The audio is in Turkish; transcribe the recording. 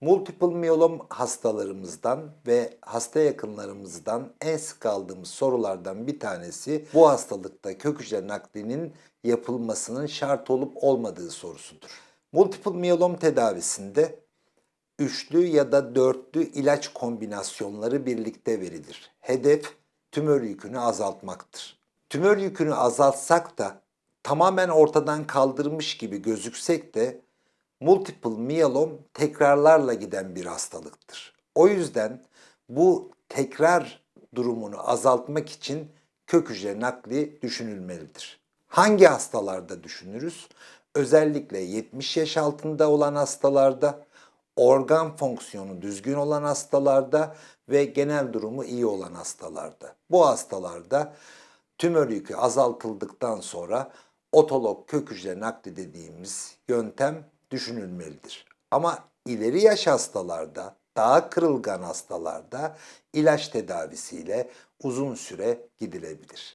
Multiple miyelom hastalarımızdan ve hasta yakınlarımızdan en sık aldığımız sorulardan bir tanesi bu hastalıkta kök hücre naklinin yapılmasının şart olup olmadığı sorusudur. Multiple miyelom tedavisinde üçlü ya da dörtlü ilaç kombinasyonları birlikte verilir. Hedef tümör yükünü azaltmaktır. Tümör yükünü azaltsak da tamamen ortadan kaldırmış gibi gözüksek de multiple miyelom tekrarlarla giden bir hastalıktır. O yüzden bu tekrar durumunu azaltmak için kök hücre nakli düşünülmelidir. Hangi hastalarda düşünürüz? Özellikle 70 yaş altında olan hastalarda, organ fonksiyonu düzgün olan hastalarda ve genel durumu iyi olan hastalarda. Bu hastalarda tümör yükü azaltıldıktan sonra otolog kök hücre nakli dediğimiz yöntem düşünülmelidir. Ama ileri yaş hastalarda, daha kırılgan hastalarda ilaç tedavisiyle uzun süre gidilebilir.